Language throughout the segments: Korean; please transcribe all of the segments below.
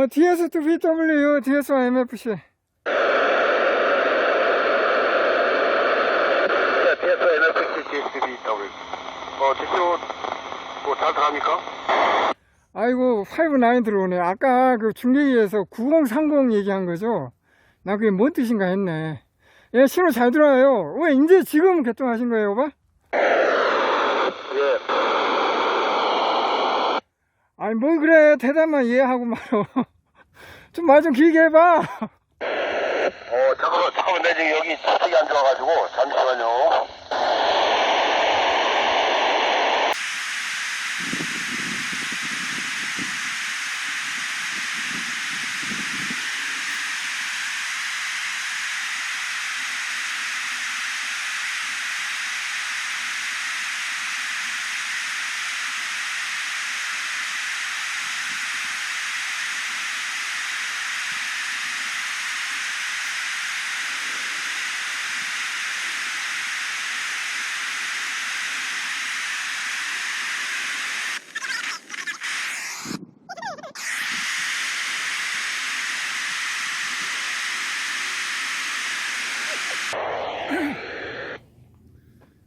어, DS 또 BW, DS MFC. 네, TS NFC GSBW. 어, 직접 뭐잘 들어갑니까? 아이고, 59 들어오네. 아까 그 중계기에서 9030 얘기한 거죠? 나 그게 뭔 뜻인가 했네. 예, 신호 잘 들어와요. 왜, 이제 지금 개통하신 거예요, 오바? 아니, 뭐 그래. 대답만 이해하고 말어. 좀 말 좀 길게 해봐. 어, 잠깐만, 잠깐만, 내 지금 여기 자석이 안 좋아가지고, 잠시만요.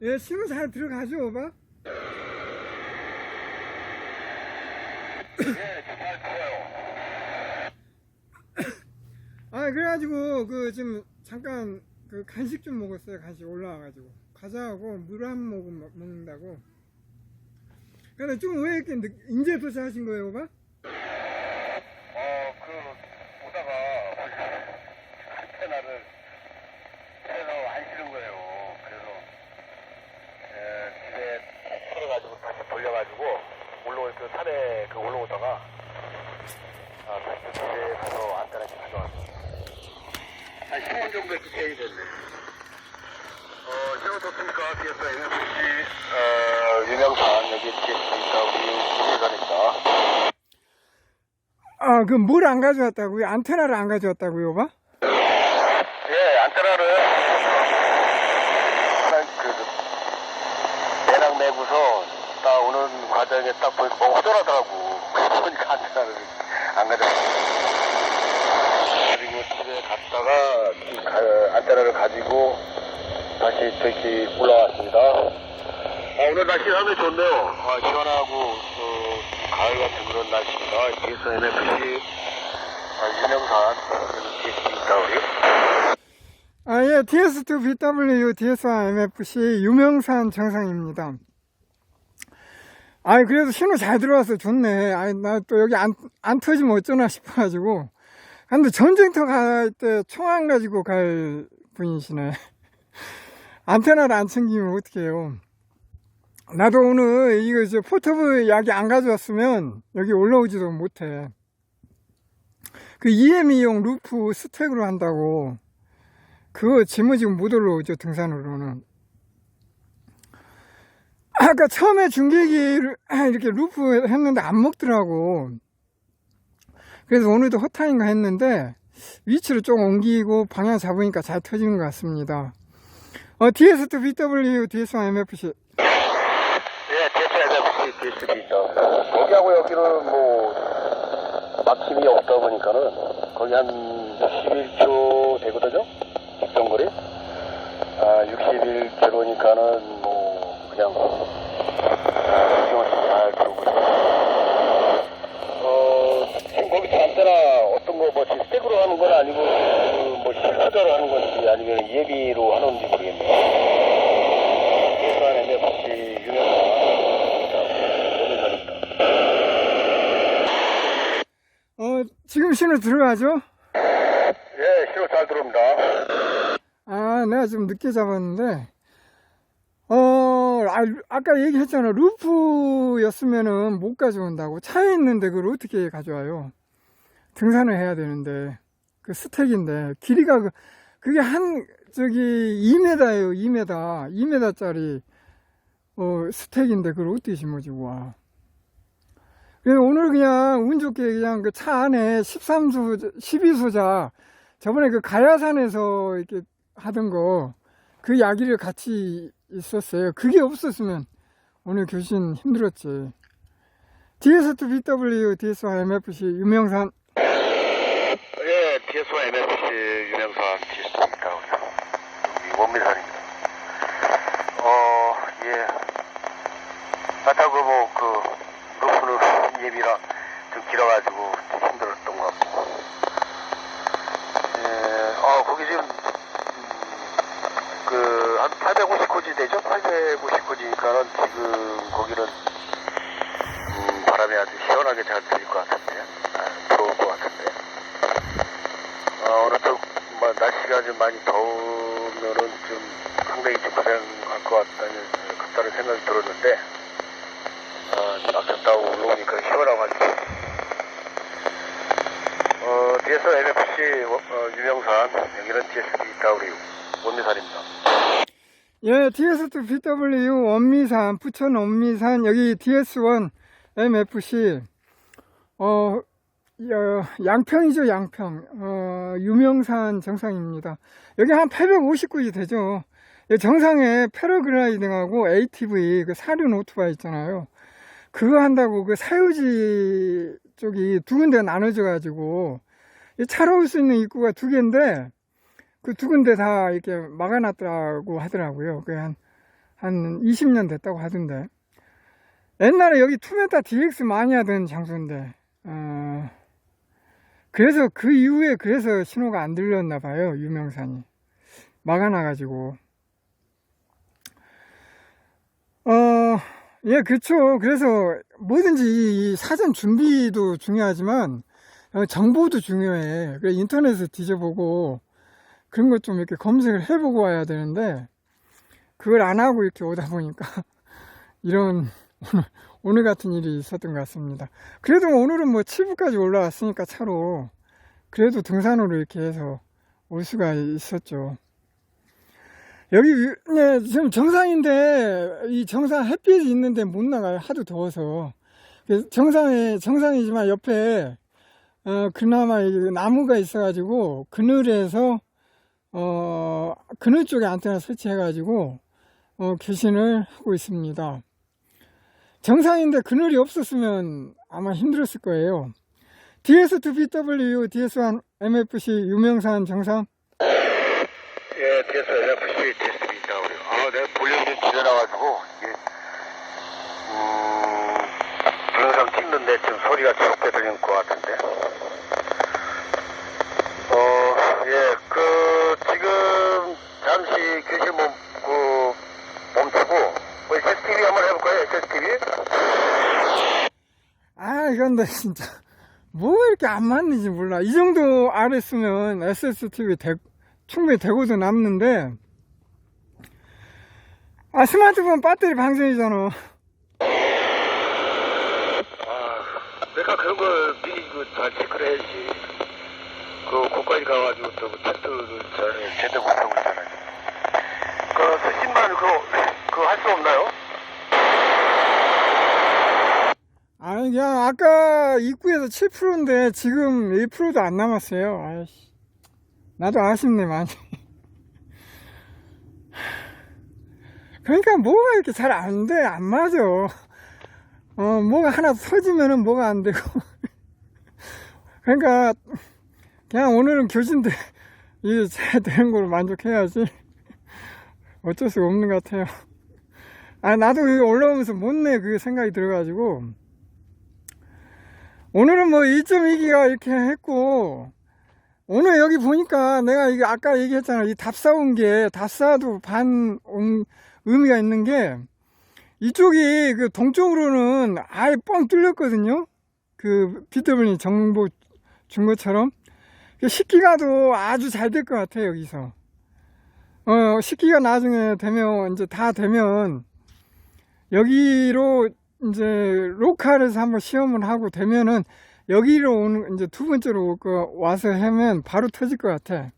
예, 신호 잘 들어가죠, 오바? 예, 잘 들어요. 아, 그래가지고, 그, 지금, 잠깐, 그, 간식 좀 먹었어요. 간식 올라와가지고. 과자하고 물 한 모금 먹- 먹는다고. 근데 좀왜 이렇게 늦, 이제 도착하신 거예요, 오바? 어, 그, 오다가, 안테나를, 그래서 안 실은 거예요. 그래서, 에, 집에 풀어가지고 다시 돌려가지고, 올라올 그 산에 그 올라오다가, 아, 다시 집에 가서 안테나 좀 가져왔어요. 한 10분 정도 기체이 됐네. 어, 신호 좋습니까? 뒤에서 NFC, 어, 유명산, 여기 TS가 우리 우회전입니다. 아, 그 뭘 안 가져왔다고요? 안테나를 안 가져왔다고요, 오바? 예, 안테나를 하나 그 배낭 메고서 딱 오는 과정에 딱 보니까 뭐 허전하더라고. 보니까 안테나를 안 가져왔어. 그리고 집에 갔다가 이 가- 안테나를 가지고 다시 또 이렇게 올라왔습니다. 아, 오늘 날씨 상당히 좋네요. 아, 시원하고 어, 같은 그런 날씨입니다. 뒤에서 NFC 아. 아, 예, DS2BW, DS1MFC 유명산 정상입니다. 아, 그래도 신호 잘 들어와서 좋네. 아, 나또 여기 안, 안 터지면 어쩌나 싶어가지고. 근데 전쟁터 갈 때총안 가지고 갈 분이시네. 안테나를 안 챙기면 어떡해요. 나도 오늘 이거 저 포터블 약이 안 가져왔으면 여기 올라오지도 못해. 그 EME용 루프 스택으로 한다고. 그거 짊어지고 못 올라오죠, 등산으로는. 아까 처음에 중계기를 이렇게 루프 했는데 안 먹더라고. 그래서 오늘도 허타인가 했는데 위치를 좀 옮기고 방향 잡으니까 잘 터지는 것 같습니다. 어, DS 또 BW, DS MFC. 예, TSNFC, TSB죠. 거기하고 여기는 뭐, 막힘이 없다 보니까는, 거기 한 61km 되거든요? 직선 거리? 아, 61km니까는 뭐, 그냥, 신경 잘 있어요. 어, 지금 거기서 안테나 어떤 거, 뭐, 스택으로 하는 건 아니고, 그 뭐, 실투자로 하는 건지, 아니면 예비로 하는지 모르겠네요. 일반 NFC 유명한 어, 지금 신호 들어가죠? 예, 신호 잘 들어옵니다. 아, 내가 좀 늦게 잡았는데, 어, 아, 아까 얘기했잖아. 루프였으면은 못 가져온다고. 차에 있는데 그걸 어떻게 가져와요? 등산을 해야 되는데, 그 스택인데, 길이가, 그- 그게 한, 저기, 2m예요, 2m. 2m짜리, 어, 스택인데 그걸 어떻게 심어지고 와. 그래서 오늘 그냥 운 좋게 그냥 그 차 안에 13소, 12소자, 저번에 그 가야산에서 이렇게 하던 거, 그 야기를 같이 있었어요. 그게 없었으면 오늘 교신 힘들었지. DS2BW, DS1MFC, 유명산. 예, DS와 MFC 유명사한 DS입니다. 우리 원미산입니다. 어, 예. 아까 뭐, 예비라 좀 길어가지고 좀 힘들었던 것 같고. 예, 어, 거기 지금, 음, 그, 한 850호지 되죠? 850호지니까는 지금 거기는, 음, 바람이 아주 시원하게 잘 들릴 것 같은데. 아, 좋을 것 같은데. 어, 오늘 또, 뭐, 날씨가 좀 많이 더우면은 좀 상당히 좀 고생할 것 같다는, 같다는 생각이 들었는데, 여기는 DSBW 원미산입니다. 예, DS2BW 원미산, 부천 원미산, 여기 DS1 MFC, 어, 어, 양평이죠, 양평. 어, 유명산 정상입니다. 여기 한 850구이 되죠. 이 정상에 패러글라이딩하고 ATV, 그 사륜 오토바이 있잖아요. 그거 한다고 그 사유지 쪽이 두 군데 나눠져 가지고, 이 차로 올 수 있는 입구가 두 개인데, 그 두 군데 다 이렇게 막아놨더라고 하더라고요. 그 한, 한 20년 됐다고 하던데. 옛날에 여기 투메타 DX 많이 하던 장소인데, 어, 그래서 그 이후에 그래서 신호가 안 들렸나 봐요. 유명산이. 막아놔 가지고. 어, 예, 그렇죠. 그래서 뭐든지 이 사전 준비도 중요하지만, 어, 정보도 중요해. 그래, 인터넷에 뒤져보고, 그런 것 좀 이렇게 검색을 해보고 와야 되는데, 그걸 안 하고 이렇게 오다 보니까, 이런, 오늘, 오늘 같은 일이 있었던 것 같습니다. 그래도 오늘은 뭐 7부까지 올라왔으니까 차로, 그래도 등산으로 이렇게 해서 올 수가 있었죠. 여기, 위- 네, 지금 정상인데, 이 정상 햇빛이 있는데 못 나가요. 하도 더워서. 정상에, 정상이지만 옆에, 어, 그나마 이 나무가 있어가지고, 그늘에서, 어, 그늘 쪽에 안테나 설치해가지고, 어, 교신을 하고 있습니다. 정상인데 그늘이 없었으면 아마 힘들었을 거예요. DS2BW, DS1 MFC 유명산 정상. 예, DS NFC DSB입니다. 우리. 아, 내가 볼륨이 좀 줄여놔가지고, 이게, 음, 동영상 찍는데 지금 소리가 적게 들리는 것 같은데. 어, 예, 그, 지금, 잠시 교실 뭐, 그, 멈추고, 뭐, SSTV 한번 해볼까요? SSTV? 아, 이건 나 진짜. 뭐가 이렇게 안 맞는지 몰라. 이 정도 아래 쓰면 SSTV 되, 충분히 되고도 남는데, 아, 스마트폰 배터리 방전이잖아. 아, 내가 그런 걸 미리 그잘 체크를 해야지. 그, 거기까지 가가지고 또 그 테스트를 잘, 제대로 못하고 있잖아요. 그, 수신만 그거, 그거 할 수 없나요? 아니, 그냥 아까 입구에서 7%인데 지금 1%도 안 남았어요. 아이씨. 나도 아쉽네, 많이. 그러니까 뭐가 이렇게 잘 안 돼, 안 맞아. 어, 뭐가 하나 터지면은 뭐가 안 되고. 그러니까, 그냥 오늘은 교진데, 이게 잘 되는 걸로 만족해야지. 어쩔 수가 없는 것 같아요. 아, 나도 올라오면서 못내 그 생각이 들어가지고. 오늘은 뭐 1.2기가 이렇게 했고, 오늘 여기 보니까 내가 이게 아까 얘기했잖아. 이 답사 온 게, 답사도 반 온, 의미가 있는 게, 이쪽이 그 동쪽으로는 아예 뻥 뚫렸거든요. 그 BW 정보 준 것처럼. 그 식기가도 아주 잘 될 것 같아요, 여기서. 어, 식기가 나중에 되면, 이제 다 되면, 여기로 이제 로컬에서 한번 시험을 하고 되면은 여기로 오는 이제 두 번째로 올거 와서 하면 바로 터질 것 같아.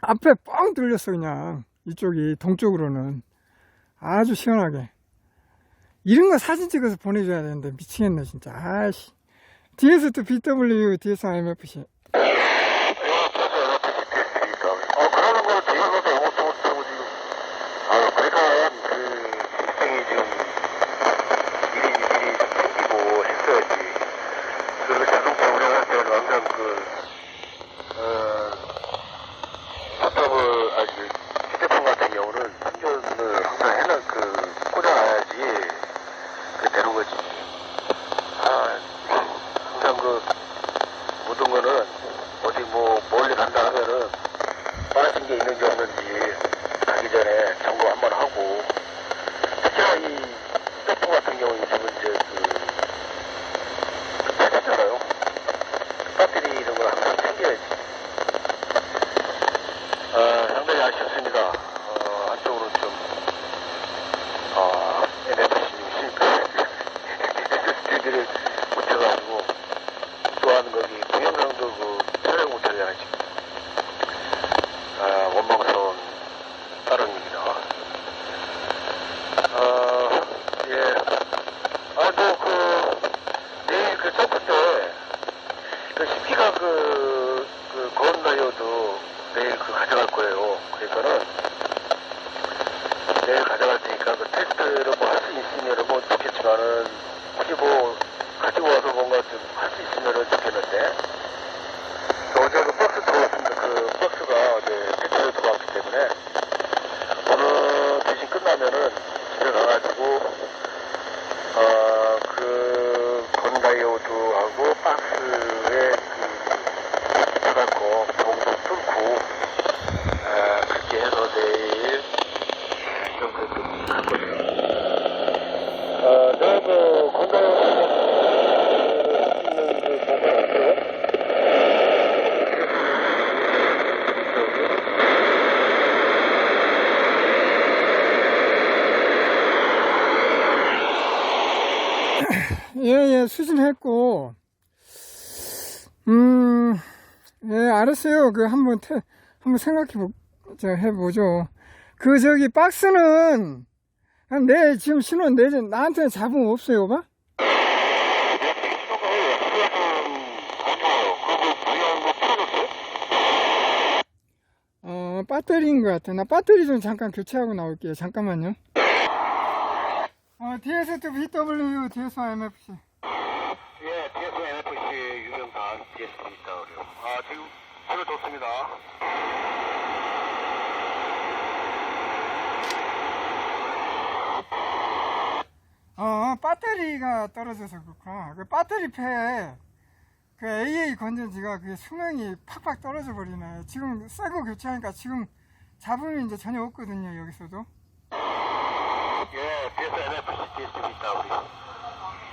앞에 뻥 뚫렸어 그냥 이쪽이 동쪽으로는 아주 시원하게. 이런 거 사진 찍어서 보내줘야 되는데 미치겠네 진짜. 아씨. DS 또 BW, DS IMFC. 어, 그러는 거 지금도 이것도 못하고 지금. 아, 그러니까 그, 일정이 지금 미리 미리 좀 챙기고 했어야지. 그리고 자동차 운행할 때는 항상 그, 아, 항상 그, 모든 거는, 어디 뭐, 멀리 간다 하면은, 빠진 게 있는지 없는지, 가기 전에 점검 한번 하고, 특히나 이, 세포 같은 경우는 지금 이제 그, 찾았잖아요. 배터리 이런 걸 항상 챙겨야지. 아, 상당히 아쉽습니다. 어, 한쪽으로 좀, 아, NFC님 SSD를 못해가지고, 또한 거기 동영상도 그 촬영 못하잖아요, 지금. 아, 원망스러운 따름입니다. 아, 예. 아, 뭐, 그, 내일 그 점프 때, 그 CP가 그, 그, 거운다이어도 내일 그 가져갈 거예요. 그러니까는, 내일 가져갈 테니까 그 테스트를 뭐 좋겠지만은, 혹시 뭐, 가지고 와서 뭔가 좀 할 수 있으면은 좋겠는데, 어제 그 박스 들어왔습니다. 그 박스가 어제 대체로 들어왔기 때문에, 오늘 대신 끝나면은 집에 가가지고, 어, 그, 건다이오드하고 박스에 그, 들어갈 거, 봉도 뚫고, 아, 그렇게 해서 내일, 좀, 그, 그, 갈 거예요. 어, 내가 그, 건다이오드, 있는 그, 보관 없어요? 예, 예, 수신했고, 음, 예, 알았어요. 그, 한번, 태, 한번 생각해 보, 저, 해보죠. 그, 저기, 박스는, 한 내, 지금 신혼 내, 나한테는 잡음 없어요, 봐? 어, 배터리인 것 같아. 나 배터리 좀 잠깐 교체하고 나올게요. 잠깐만요. 어, DST VW, DS MFC. 예, DS NFC 유명한 DS입니다. 그래요. 아, 지금 소리 좋습니다. 어, 배터리가 떨어져서 그렇구나. 그 배터리 패, 그 AA 건전지가 그 수명이 팍팍 떨어져 버리네. 지금 새거 교체하니까 지금 잡음이 이제 전혀 없거든요, 여기서도. 예, DS NFC DS입니다. 우리.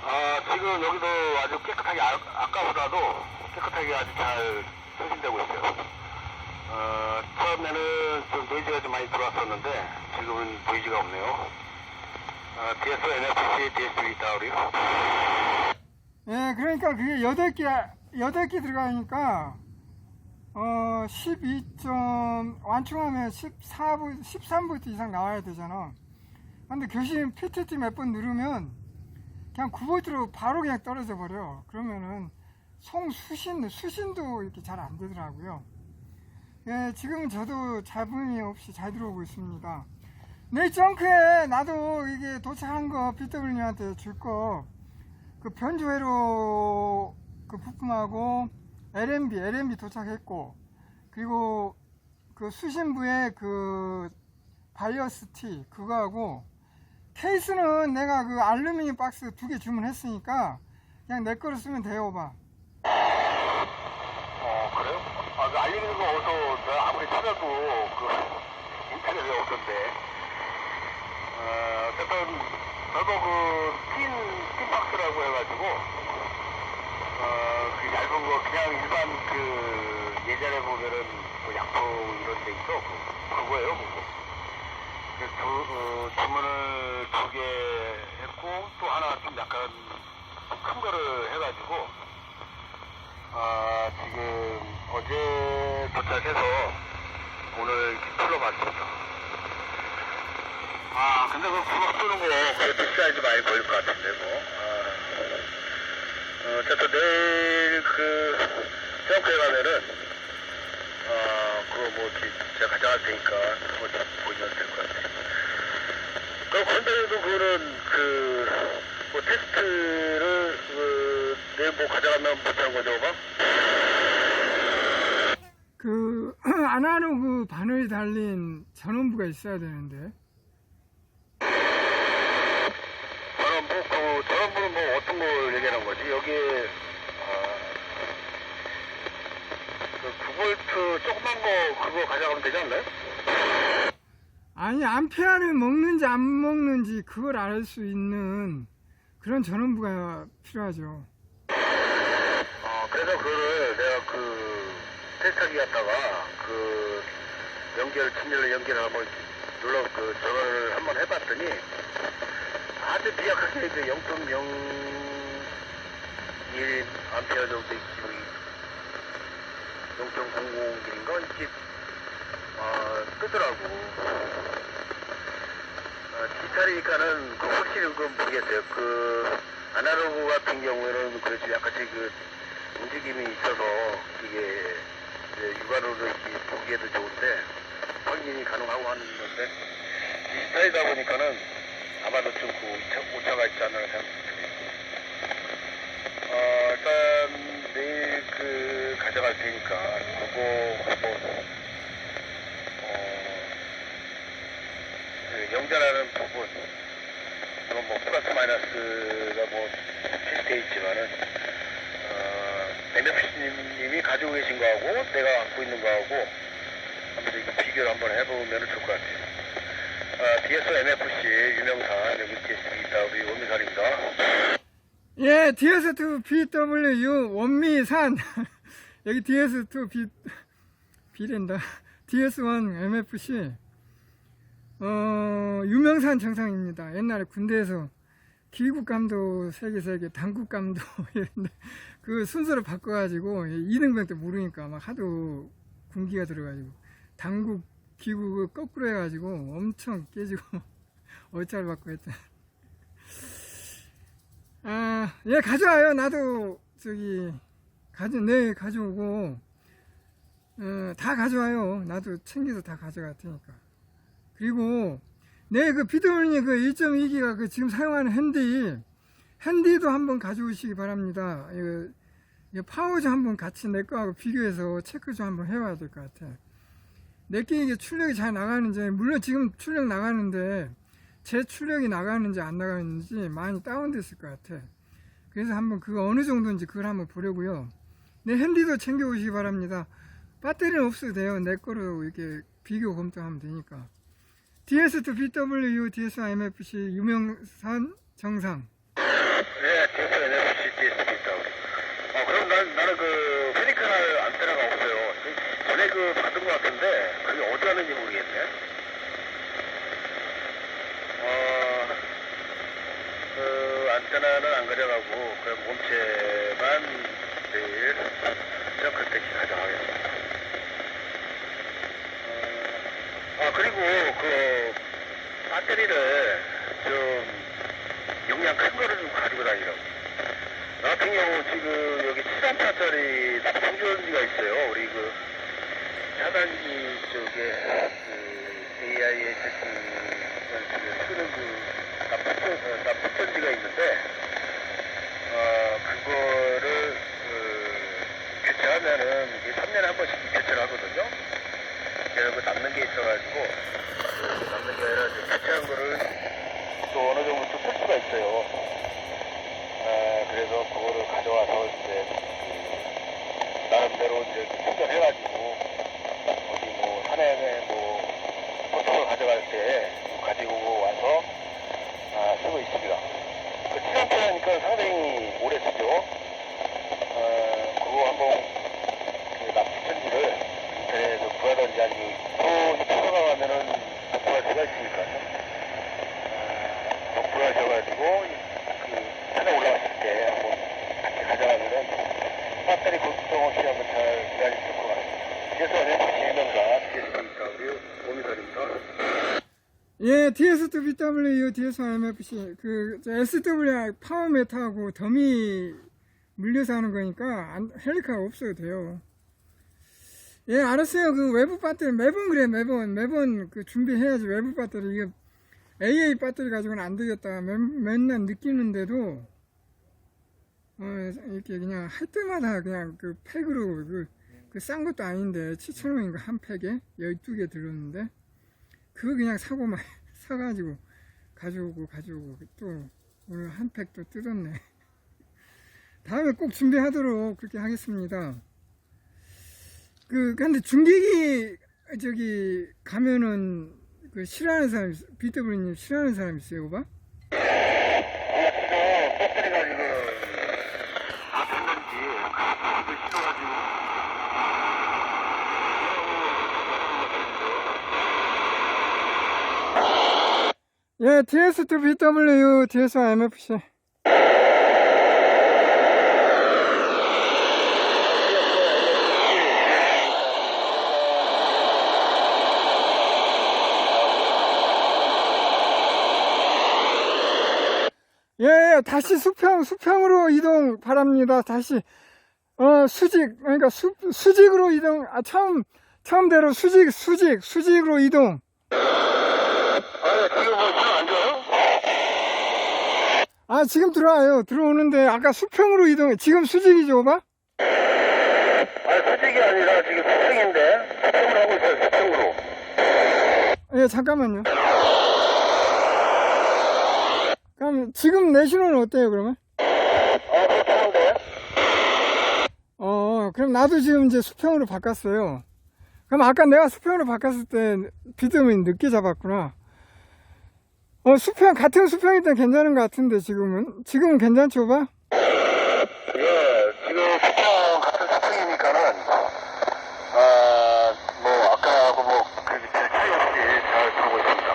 아, 지금 여기도 아주 깨끗하게, 아, 아까보다도 깨끗하게 아주 잘 소진되고 있어요. 어, 처음에는 좀 노이즈가 좀 많이 들어왔었는데, 지금은 노이즈가 없네요. 아, DS NFC DS입니다. 우리. 예, 그러니까 그게 8개, 8개 들어가니까, 어, 12점, 완충하면 14부, 13V 이상 나와야 되잖아. 근데 교신 PTT 몇 번 누르면, 그냥 9V로 바로 그냥 떨어져 버려. 그러면은, 송 수신, 수신도 이렇게 잘 안 되더라고요. 예, 지금은 저도 잡음이 없이 잘 들어오고 있습니다. 내일 정크에 나도 이게 도착한 거 BW한테 줄 거, 그 변조회로 그 부품하고 LMB, LMB 도착했고, 그리고 그 수신부에 그 바이어스 T, 그거하고, 케이스는 내가 그 알루미늄 박스 두 개 주문했으니까, 그냥 내 거로 쓰면 돼요, 봐. 어, 그래요? 아, 그 알리는 거 내가 아무리 찾아도 그 인터넷에 없던데. 어, 어쨌든, 저도 그 틴, 틴박스라고 해가지고, 어, 그 얇은 거, 그냥 일반 그, 예전에 보면은 뭐 약품 이런 데 있어. 그, 그거예요, 그거. 그 두, 어, 주문을 두 개 했고, 또 하나 좀 약간 큰 거를 해가지고, 아, 지금 어제 도착해서 오늘 풀러 봤습니다. 아, 근데 그 구멍 뚫는 거 시간이 좀 많이 걸릴 것 같은데, 뭐. 아, 어, 어쨌든 내일 그, 점프에 가면은, 어, 그거 뭐, 제가 가져갈 테니까, 그거 다 보시면 될 것 같아요. 그럼 건대에도 그거는, 그, 뭐, 테스트를, 그, 내일 뭐 가져가면 못하는 거죠, 뭐? 그, 아날로그 바늘이 달린 전원부가 있어야 되는데. 저는 뭐, 그, 저는 뭐, 뭐 어떤 걸 얘기하는 거지? 여기에 아, 그 9볼트 조그만 거 그거 가져가면 되지 않나요? 아니 암페아를 먹는지 안 먹는지 그걸 알 수 있는 그런 전원부가 필요하죠. 어, 그래서 그거를 내가 그 테스트하기 갔다가 그 연결, 연결을 한번 눌러 그 전원을 한번 해봤더니 아주 미약하게 이제 0.01 암페어 정도 있지 0.00인가 이렇게 아, 뜨더라고. 아, 디지털이니까는 그 확실히 그 모르겠어요. 그 아날로그 같은 경우에는 그래도 약간씩 그 움직임이 있어서 이게 이제 육안으로 이렇게 보기에도 좋은데 확인이 가능하고 하는 건데 디지털이다 보니까는 아마도 좀 그 오차, 오차가 있지 않나 생각이 어, 일단 내일 그 가져갈 테니까 그거 한번 어, 그 영자라는 부분 물론 뭐 플러스 마이너스가 뭐 실시돼 있지만은 어, MFC님이 가지고 계신 거하고 내가 갖고 있는 거하고 한번 이렇게 비교를 한번 해보면 좋을 것 같아요. 아, DSO MFC 유명산 여기 있다 우리 원미산입니다. 예, DS2 BW 원미산 여기 DS2 B B랜다 DS1 MFC 어 유명산 정상입니다. 옛날에 군대에서 기국감도 세개 세개 당국감도 이런데 그 순서를 바꿔가지고 2등병 때 모르니까 막 하도 군기가 들어가지고 당국 기국을 거꾸로 해가지고 엄청 깨지고 어쩔 받고 했다. 아, 예, 가져와요. 나도, 저기, 가져, 네, 가져오고, 어, 다 가져와요. 나도 챙겨서 다 가져갈 테니까. 그리고, 네, 그 비드올링 그 1.2기가 그 지금 사용하는 핸디, 핸디도 한번 가져오시기 바랍니다. 이거, 이거 파워 좀 한번 같이 내 거하고 비교해서 체크 좀 한번 해봐야 될 것 같아. 내게 이게 출력이 잘 나가는지, 물론 지금 출력 나가는데, 제 출력이 나가는지 안 나가는지 많이 다운됐을 것 같아. 그래서 한번 그거 어느 정도인지 그걸 한번 보려고요. 내 핸디도 챙겨 오시기 바랍니다. 배터리는 없어도 돼요. 내 거로 이렇게 비교 검토하면 되니까. DS2 BW, DS1 MFC 유명산 정상. 네, DSO NFC DSP 있다 우리. 어, 그럼 난, 나는 그 페리카날 안테나가 없어요. 전에 그 받은 것 같은데 그게 어디 가는지 모르겠네. 어, 그 안테나는 안 가져가고 그냥 몸체만 내일 트렁크 택시 가져가겠습니다. 어, 아 그리고 그 배터리를 좀 용량 큰 거를 좀 가지고 다니라고. 나 같은 경우 지금 여기 7암타짜리 충전기가 있어요. 우리 그 차단기 쪽에 그 AIS 쓰는 그 납부전, 납부전지가 있는데 어 그거를 그 교체하면은 이게 3년에 한 번씩 교체를 하거든요. 그래서 그 남는 게 있어가지고 그 남는 게 아니라 이제 교체한 거를 또 어느 정도 또 쓸 수가 있어요. 아, 그래서 그거를 가져와서 이제 그 나름대로 이제 충전해가지고 어디 뭐 산에 뭐 보통을 가져갈 때 가지고 와서 아, 쓰고 있습니다. 그 7암페어니까 상당히 오래 쓰죠. 어, 그거 한번 그 납치천지를 인터넷에서 구하던지 아니면 또 찾아가 가면은 구할 수가 있으니까요. 어, 구하셔가지고 그 산에 올라갔을 때 한번 같이 가져가면은 배터리 공수성 없이 한번 잘 일하실 것 같아요. 그래서 NFC 유명사 DSW 오미설입니다. 예, DS2 BW, DS1 MFC, 그, 저 SW 파워메타하고 더미 물려서 하는 거니까, 안, 헬리카가 없어도 돼요. 예, 알았어요. 그 외부 배터리, 매번 그래, 매번. 매번 그 준비해야지, 외부 배터리. 이게 AA 배터리 가지고는 안 되겠다. 맨, 맨날 느끼는데도, 어, 이렇게 그냥 할 때마다 그냥 그 팩으로, 그, 그 싼 것도 아닌데, 7,000원인가 한 팩에? 12개 들었는데, 그거 그냥 사고 막 사가지고 가져오고 가져오고 또 오늘 한 팩 또 뜯었네. 다음에 꼭 준비하도록 그렇게 하겠습니다. 그, 근데 중계기, 저기, 가면은, 그, 싫어하는 사람, 있- BW님 싫어하는 사람 있어요, 오바? 배터리가 지금 다 됐는지 그거 싫어가지고 예, DS2 BW, DS1 MFC. 예, 예, 다시 수평, 수평으로 이동 바랍니다. 다시, 어, 수직, 그러니까 수, 수직으로 이동, 아, 처음, 처음대로 수직, 수직, 수직으로 이동. 지금? 아, 지금 들어와요. 들어오는데, 아까 수평으로 이동해. 지금 수직이죠, 오바? 아니 수직이 아니라 지금 수평인데 수평을 하고 있어요 수평으로 예, 잠깐만요. 그럼, 지금 내 신호는 어때요, 그러면? 아 수평인데 어, 그럼 나도 지금 이제 수평으로 바꿨어요. 그럼 아까 내가 수평으로 바꿨을 때 비듬이 늦게 잡았구나. 어, 수평, 같은 수평일 땐 괜찮은 것 같은데, 지금은? 지금은 괜찮죠, 오바? 예 지금 수평 같은 수평이니까는 아 뭐 아까하고 뭐 그렇게 별 차이 없이 잘 들어오고 있습니다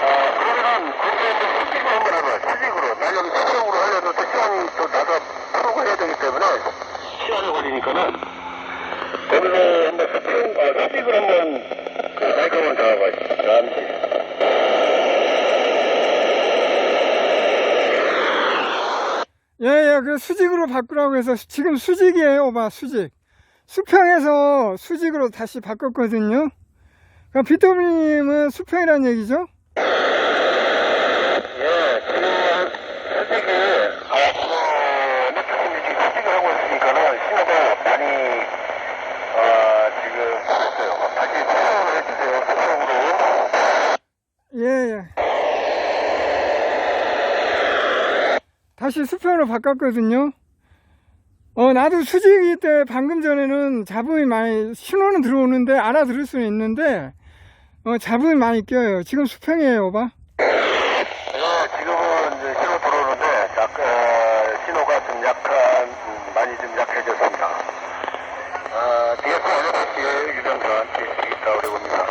아 그러면은 거기에 이제 수직으로 해봐요 수직으로 나 여기 수평으로 하려면 또 시간이 또 나가 풀고 해야 되기 때문에 시간이 걸리니까는 여기서 한번 수평 아 수직으로 한번 그 마이크 한번 잡아봐요 잠시 예, 예, 그 수직으로 바꾸라고 해서 지금 수직이에요, 오바, 수직. 수평에서 수직으로 다시 바꿨거든요. 그럼 비토비님은 수평이란 얘기죠? 예, 지금 수직이, 아, 그, 지금 이렇게 수직을 하고 있으니까는 신호가 많이, 아, 지금, 됐어요. 다시 수평으로 해주세요, 수평으로. 예, 예. 다시 수평으로 바꿨거든요. 어, 나도 수직이 때 방금 전에는 잡음이 많이, 신호는 들어오는데 알아들을 수는 있는데, 어, 잡음이 많이 껴요. 지금 수평이에요, 오바. 예, 지금은 이제 신호 들어오는데, 약간, 신호가 좀 약간, 음, 많이 좀 약해졌습니다. 아, DF 어렵게 유전자 있다 그래 봅니다.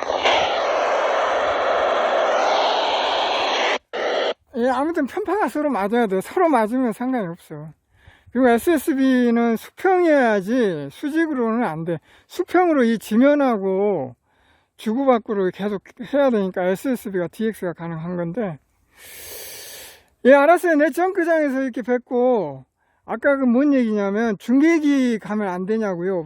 예, 아무튼 편파가 서로 맞아야 돼. 서로 맞으면 상관이 없어. 그리고 SSB는 수평이어야지 수직으로는 안 돼. 수평으로 이 지면하고 주고받고를 계속 해야 되니까 SSB가 DX가 가능한 건데. 예, 알았어요. 내 점크장에서 이렇게 뵙고, 아까 그 뭔 얘기냐면, 중계기 가면 안 되냐고요, 오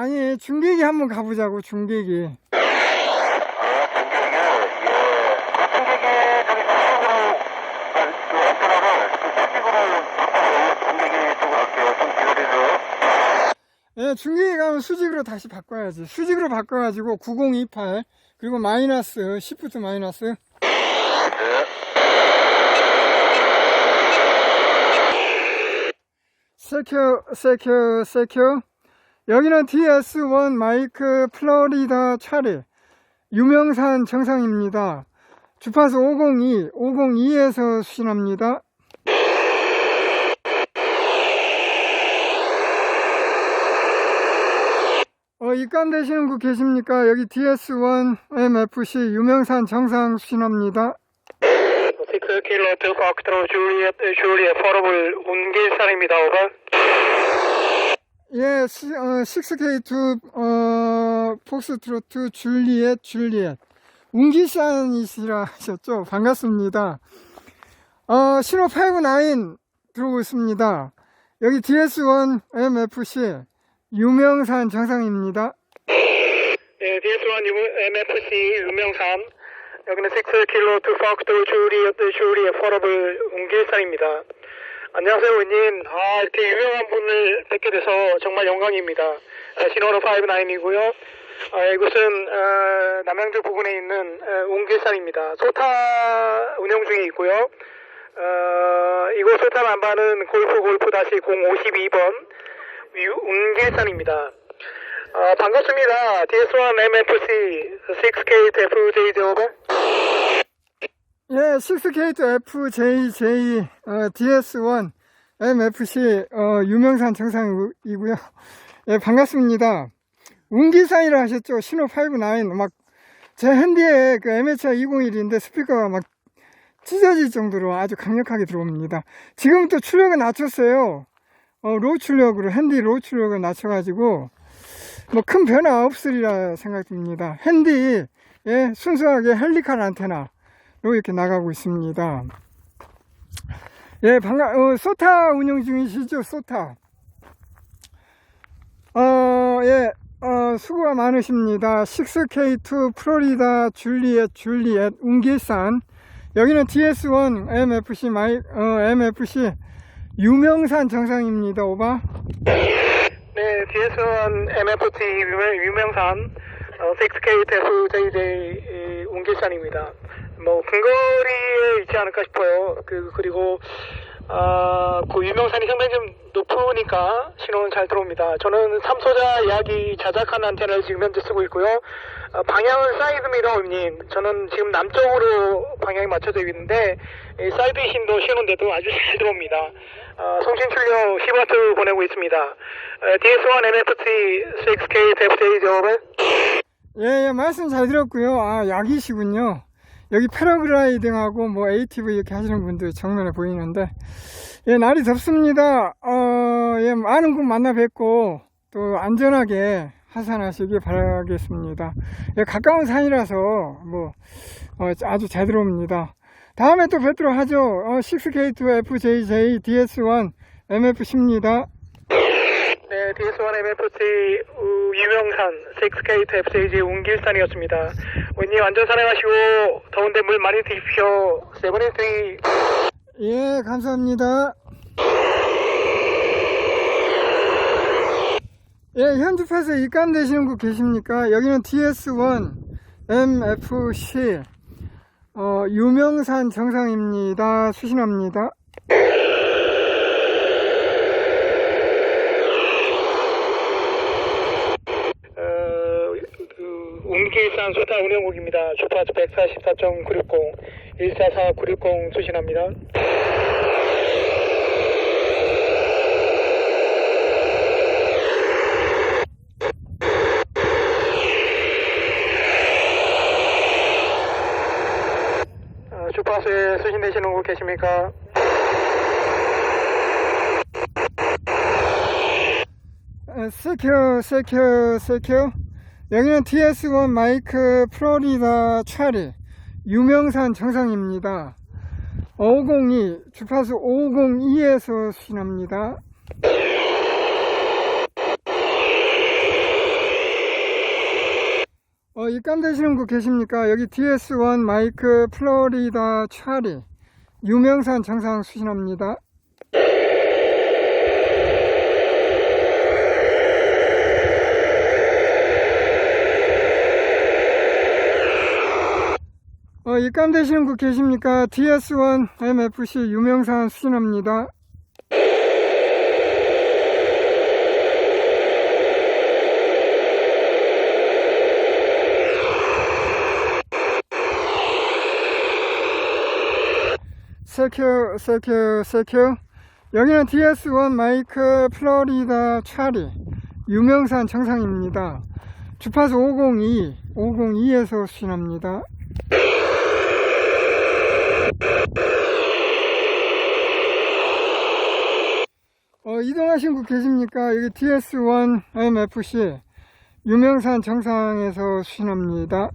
아니, 중계기 한번 가보자고, 중계기. 예. 중계기, 가면 수직으로 다시 바꿔야지. 수직으로 바꿔가지고 9028 그리고 마이너스 시프트 마이너스 네. 세큐 세큐 세큐 여기는 DS1 마이크 플로리다 차례 유명산 정상입니다. 주파수 502 502에서 수신합니다. 어, 입감 되시는 분 계십니까? 여기 DS1 MFC 유명산 정상 수신합니다. 6km 2 Foxtrot Juliet, Juliet 포러블 운길산입니다. 오버. 예, 시, 어, 6K2, 어, 폭스트로트 줄리엣, 줄리엣. 운기산이시라 하셨죠? 반갑습니다. 어, 신호 5-9 들어오고 있습니다. 여기 DS1 MFC 유명산 정상입니다. 예, DS1 MFC 유명산. 여기는 6km 2 Foxtrot Juliet, Juliet 포러블 운길산입니다. 안녕하세요, 의원님. 아, 이렇게 유명한 분을 뵙게 돼서 정말 영광입니다. 아, 신호는 59이고요. 어, 이곳은 어, 남양주 부근에 있는 어, 웅길산입니다. 소타 운영 중에 있고요. 어, 이곳 소타 남바는 골프 골프 다시 052번 웅길산입니다. 어, 반갑습니다. DS1 MFC 6K FJ 오버. 예, 6K FJJ 어, DS1 MFC 어, 유명산 정상이고요. 예, 반갑습니다. 운기산이라 하셨죠? 신호 59. 막 제 핸디에 그 MHR 201인데 스피커가 막 찢어질 정도로 아주 강력하게 들어옵니다. 지금 또 출력을 낮췄어요. 어, 로우 출력으로 핸디 로우 출력을 낮춰가지고 뭐 큰 변화 없으리라 생각됩니다. 핸디 예, 순수하게 헬리칼 안테나 로 이렇게 나가고 있습니다. 예, 반가, 어, 소타 운영 중이시죠, 소타. 어, 예, 어, 수고가 많으십니다. 6K2 프로리다 줄리엣 줄리엣 웅길산. 여기는 DS1 MFC 마이, 어, MFC 유명산 정상입니다. 오바. 네, DS1 MFT 유명, 유명산 어, 6K FJJ 웅길산입니다. 뭐 근거리에 있지 않을까 싶어요. 그 그리고 아, 그 유명산이 상당히 좀 높으니까 신호는 잘 들어옵니다. 저는 삼소자 이야기 자작한 안테나를 지금 현재 쓰고 있고요. 어, 방향은 사이드 미러님. 저는 지금 남쪽으로 방향이 맞춰져 있는데 이 사이드 신도 신호인데도 아주 잘 들어옵니다. 어, 송신 출력 10W 보내고 있습니다. 어, DS1 MFT 6K FJ 저업은 예, 예, 말씀 잘 들었고요. 아, 약이시군요. 여기 패러글라이딩하고 뭐 ATV 이렇게 하시는 분들 정면에 보이는데, 예, 날이 덥습니다. 어, 예, 많은 분 만나 뵙고, 또 안전하게 하산하시길 바라겠습니다. 예, 가까운 산이라서, 뭐, 어, 아주 잘 들어옵니다. 다음에 또 뵙도록 하죠. 어, 6K2 FJJ DS1 MFC입니다. 네, DS1 MFT 우, 유명산 6K FJ 웅길산이었습니다. 원님 안전산행하시고 더운데 물 많이 드십시오. 세븐앤트리 예, 감사합니다. 예, 현주파에서 입감되시는 분 계십니까? 여기는 DS1 MFC 어, 유명산 정상입니다. 수신합니다. 어, 그, 웅길산 소타 운영국입니다. 주파수 144.960 144-960 수신합니다. 어, 주파수에 수신되시는 분 계십니까? 에, 세큐, 세큐, 세큐. 여기는 DS1 마이크 플로리다 차리 유명산 정상입니다. 502, 주파수 502에서 수신합니다. 어, 입감 되시는 분 계십니까? 여기 DS1 마이크 플로리다 차리 유명산 정상 수신합니다. 어, 입감되시는 분 계십니까? DS1 MFC 유명산 수신합니다. 세큐, 세큐, 세큐. 여기는 DS1 마이크 플로리다 차리 유명산 정상입니다. 주파수 502, 502에서 수신합니다. 이동하신 분 계십니까? 여기 DS1 MFC 유명산 정상에서 수신합니다.